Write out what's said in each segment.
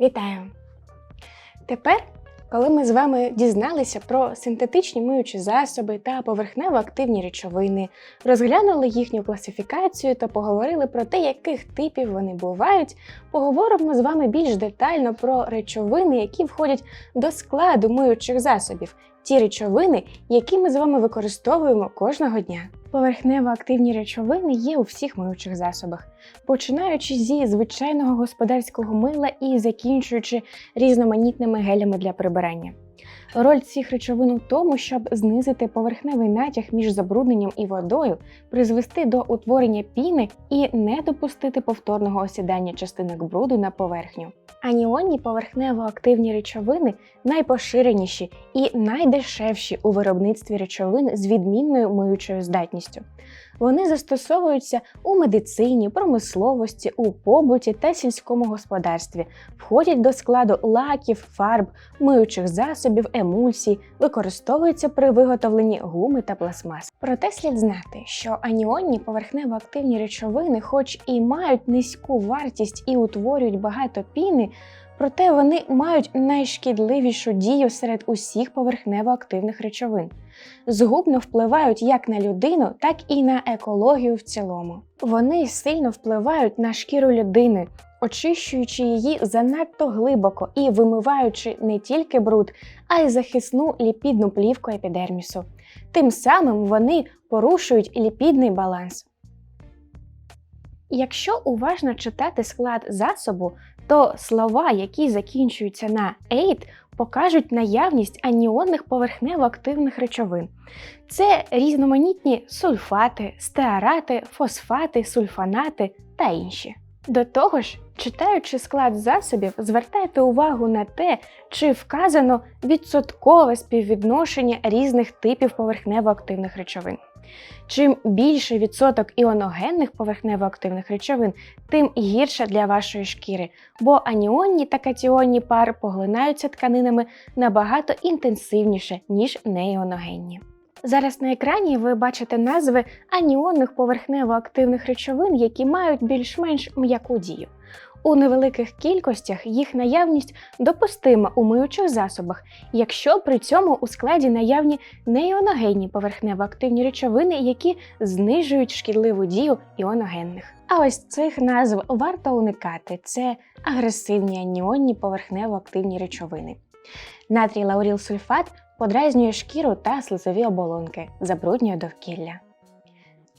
Вітаю! Тепер, коли ми з вами дізналися про синтетичні миючі засоби та поверхнево-активні речовини, розглянули їхню класифікацію та поговорили про те, яких типів вони бувають, поговоримо з вами більш детально про речовини, які входять до складу миючих засобів, ті речовини, які ми з вами використовуємо кожного дня. Поверхнево-активні речовини є у всіх миючих засобах, починаючи зі звичайного господарського мила і закінчуючи різноманітними гелями для прибирання. Роль цих речовин у тому, щоб знизити поверхневий натяг між забрудненням і водою, призвести до утворення піни і не допустити повторного осідання частинок бруду на поверхню. Аніонні поверхнево-активні речовини найпоширеніші і найдешевші у виробництві речовин з відмінною миючою здатністю. Вони застосовуються у медицині, промисловості, у побуті та сільському господарстві, входять до складу лаків, фарб, миючих засобів, емульсій, використовуються при виготовленні гуми та пластмас. Проте слід знати, що аніонні поверхнево-активні речовини, хоч і мають низьку вартість і утворюють багато піни, проте вони мають найшкідливішу дію серед усіх поверхнево-активних речовин. Згубно впливають як на людину, так і на екологію в цілому. Вони сильно впливають на шкіру людини, очищуючи її занадто глибоко і вимиваючи не тільки бруд, а й захисну ліпідну плівку епідермісу. Тим самим вони порушують ліпідний баланс. Якщо уважно читати склад засобу, то слова, які закінчуються на «ейд», покажуть наявність аніонних поверхнево-активних речовин. Це різноманітні сульфати, стеарати, фосфати, сульфанати та інші. До того ж, читаючи склад засобів, звертайте увагу на те, чи вказано відсоткове співвідношення різних типів поверхнево-активних речовин. Чим більший відсоток іоногенних поверхнево-активних речовин, тим гірше для вашої шкіри, бо аніонні та катіонні пари поглинаються тканинами набагато інтенсивніше, ніж неіоногенні. Зараз на екрані ви бачите назви аніонних поверхнево-активних речовин, які мають більш-менш м'яку дію. У невеликих кількостях їх наявність допустима у миючих засобах, якщо при цьому у складі наявні неіоногенні поверхнево-активні речовини, які знижують шкідливу дію іоногенних. А ось цих назв варто уникати: це агресивні аніонні поверхнево-активні речовини. Натрій лаурілсульфат подразнює шкіру та слизові оболонки, забруднює довкілля.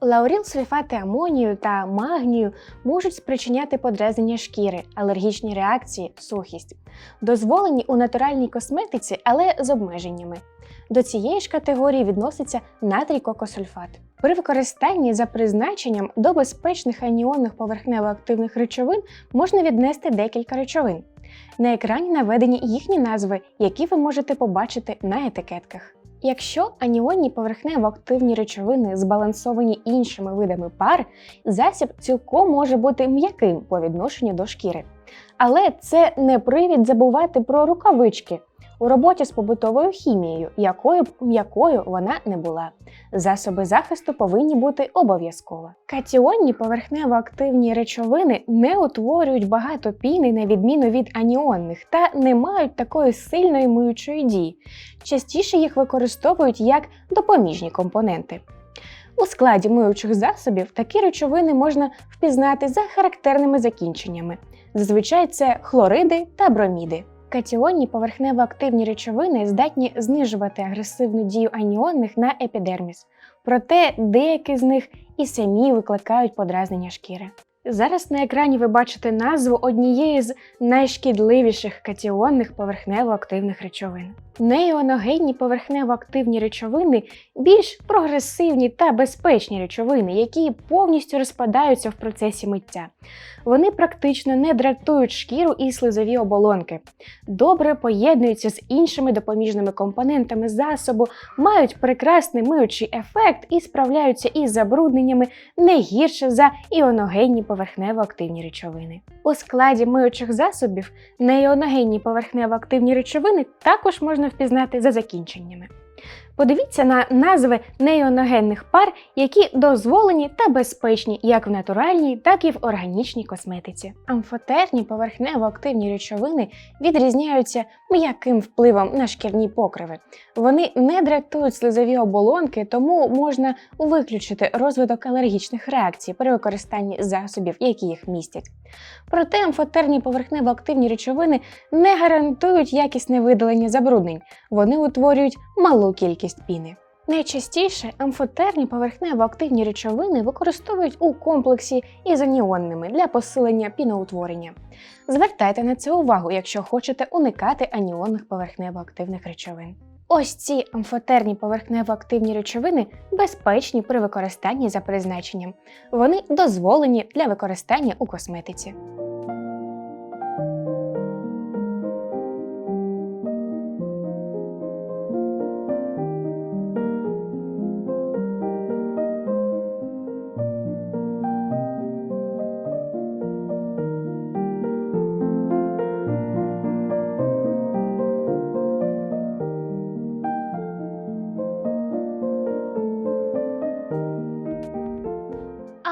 Лаурілсульфати амонію та магнію можуть спричиняти подразнення шкіри, алергічні реакції, сухість, дозволені у натуральній косметиці, але з обмеженнями. До цієї ж категорії відноситься натрій кокосульфат. При використанні за призначенням до безпечних аніонних поверхнево-активних речовин можна віднести декілька речовин. На екрані наведені їхні назви, які ви можете побачити на етикетках. Якщо аніонні поверхнево-активні речовини збалансовані іншими видами пар, засіб цілком може бути м'яким по відношенню до шкіри. Але це не привід забувати про рукавички у роботі з побутовою хімією, якою м'якою вона не була. Засоби захисту повинні бути обов'язково. Катіонні поверхнево-активні речовини не утворюють багато піни на відміну від аніонних та не мають такої сильної миючої дії. Частіше їх використовують як допоміжні компоненти. У складі миючих засобів такі речовини можна впізнати за характерними закінченнями. Зазвичай це хлориди та броміди. Катіонні поверхнево-активні речовини здатні знижувати агресивну дію аніонних на епідерміс, проте деякі з них і самі викликають подразнення шкіри. Зараз на екрані ви бачите назву однієї з найшкідливіших катіонних поверхнево-активних речовин. Неіоногенні поверхнево-активні речовини більш прогресивні та безпечні речовини, які повністю розпадаються в процесі миття. Вони практично не дратують шкіру і слизові оболонки, добре поєднуються з іншими допоміжними компонентами засобу, мають прекрасний миючий ефект і справляються із забрудненнями не гірше за іоногенні поверхнево-активні речовини. У складі миючих засобів неіоногенні поверхнево-активні речовини також можна впізнати за закінченнями. Подивіться на назви неоногенних пар, які дозволені та безпечні як в натуральній, так і в органічній косметиці. Амфотерні поверхнево-активні речовини відрізняються м'яким впливом на шкірні покриви. Вони не дратують слизові оболонки, тому можна виключити розвиток алергічних реакцій при використанні засобів, які їх містять. Проте амфотерні поверхнево-активні речовини не гарантують якісне видалення забруднень, вони утворюють малу кількість піни. Найчастіше амфотерні поверхнево-активні речовини використовують у комплексі із аніонними для посилення піноутворення. Звертайте на це увагу, якщо хочете уникати аніонних поверхнево-активних речовин. Ось ці амфотерні поверхнево-активні речовини безпечні при використанні за призначенням. Вони дозволені для використання у косметиці.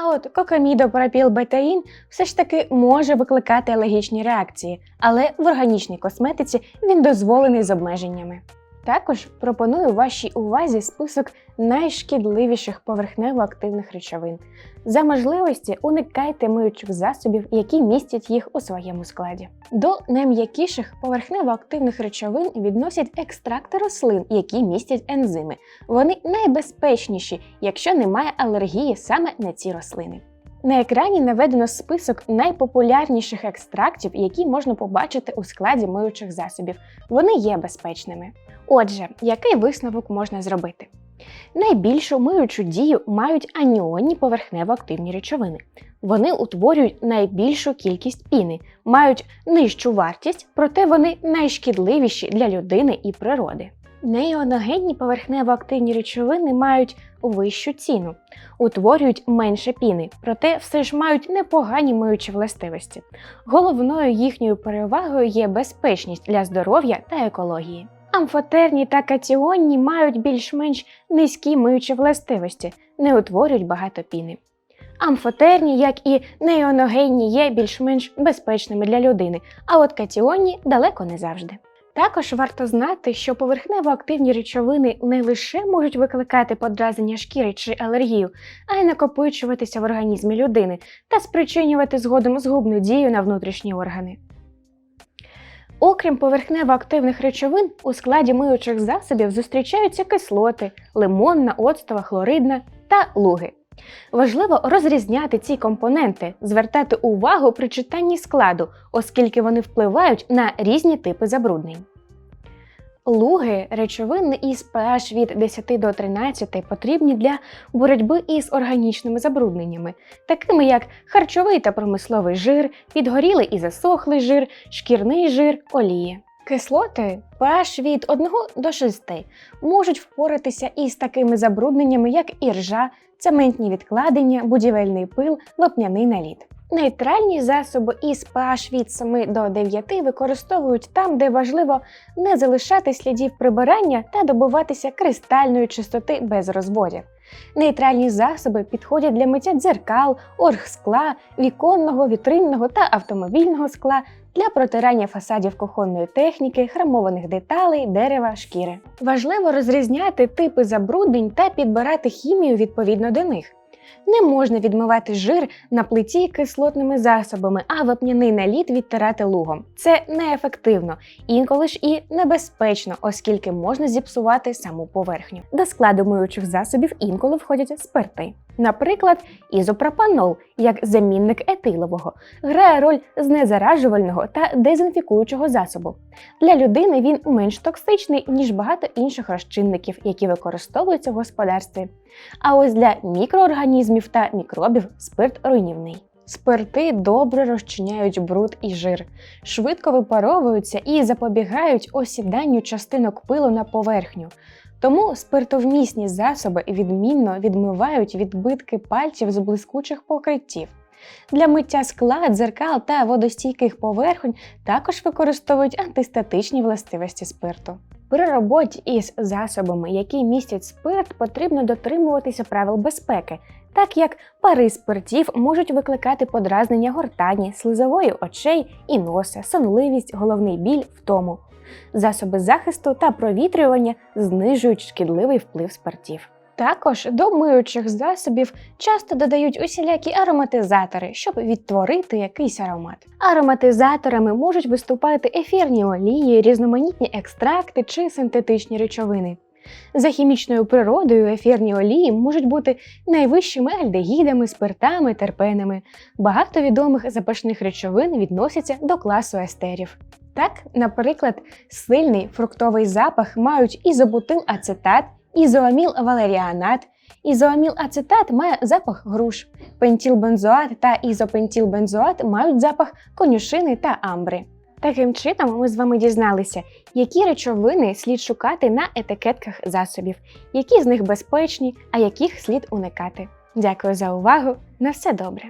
А от кокамідопропілбетаїн все ж таки може викликати алергічні реакції, але в органічній косметиці він дозволений з обмеженнями. Також пропоную вашій увазі список найшкідливіших поверхнево-активних речовин. За можливості уникайте миючих засобів, які містять їх у своєму складі. До найм'якіших поверхнево-активних речовин відносять екстракти рослин, які містять ензими. Вони найбезпечніші, якщо немає алергії саме на ці рослини. На екрані наведено список найпопулярніших екстрактів, які можна побачити у складі миючих засобів. Вони є безпечними. Отже, який висновок можна зробити? Найбільшу миючу дію мають аніонні поверхнево-активні речовини. Вони утворюють найбільшу кількість піни, мають нижчу вартість, проте вони найшкідливіші для людини і природи. Неіоногенні поверхнево-активні речовини мають вищу ціну, утворюють менше піни, проте все ж мають непогані миючі властивості. Головною їхньою перевагою є безпечність для здоров'я та екології. Амфотерні та катіонні мають більш-менш низькі миючі властивості, не утворюють багато піни. Амфотерні, як і неіоногенні, є більш-менш безпечними для людини, а от катіонні далеко не завжди. Також варто знати, що поверхнево-активні речовини не лише можуть викликати подразнення шкіри чи алергію, а й накопичуватися в організмі людини та спричинювати згодом згубну дію на внутрішні органи. Окрім поверхнево-активних речовин, у складі миючих засобів зустрічаються кислоти, лимонна, оцтова, хлоридна та луги. Важливо розрізняти ці компоненти, звертати увагу при читанні складу, оскільки вони впливають на різні типи забруднень. Луги речовини із pH від 10 до 13 потрібні для боротьби із органічними забрудненнями, такими як харчовий та промисловий жир, підгорілий і засохлий жир, шкірний жир, олії. Кислоти pH від 1 до 6 можуть впоратися із такими забрудненнями, як іржа, цементні відкладення, будівельний пил, лопняний наліт. Нейтральні засоби із pH від 7 до 9 використовують там, де важливо не залишати слідів прибирання та добуватися кристальної чистоти без розводів. Нейтральні засоби підходять для миття дзеркал, оргскла, віконного, вітринного та автомобільного скла для протирання фасадів кухонної техніки, хромованих деталей, дерева, шкіри. Важливо розрізняти типи забруднень та підбирати хімію відповідно до них. Не можна відмивати жир на плиті кислотними засобами, а вапняний наліт відтирати лугом. Це неефективно, інколи ж і небезпечно, оскільки можна зіпсувати саму поверхню. До складу миючих засобів інколи входять спирти. Наприклад, ізопропанол, як замінник етилового, грає роль знезаражувального та дезінфікуючого засобу. Для людини він менш токсичний, ніж багато інших розчинників, які використовуються в господарстві. А ось для мікроорганізмів та мікробів спирт руйнівний. Спирти добре розчиняють бруд і жир, швидко випаровуються і запобігають осіданню частинок пилу на поверхню. Тому спиртовмісні засоби відмінно відмивають відбитки пальців з блискучих покриттів. Для миття скла, дзеркал та водостійких поверхонь також використовують антистатичні властивості спирту. При роботі із засобами, які містять спирт, потрібно дотримуватися правил безпеки, так як пари спиртів можуть викликати подразнення гортані, слизової очей і носа, сонливість, головний біль, втому. Засоби захисту та провітрювання знижують шкідливий вплив спиртів. Також до миючих засобів часто додають усілякі ароматизатори, щоб відтворити якийсь аромат. Ароматизаторами можуть виступати ефірні олії, різноманітні екстракти чи синтетичні речовини. За хімічною природою ефірні олії можуть бути найвищими альдегідами, спиртами, терпенами. Багато відомих запашних речовин відносяться до класу естерів. Так, наприклад, сильний фруктовий запах мають ізобутил-ацетат, ізоаміл-валеріанат. Ізоаміл-ацетат має запах груш, пентілбензоат та ізопентілбензоат мають запах конюшини та амбри. Таким чином, ми з вами дізналися, які речовини слід шукати на етикетках засобів, які з них безпечні, а яких слід уникати. Дякую за увагу! На все добре!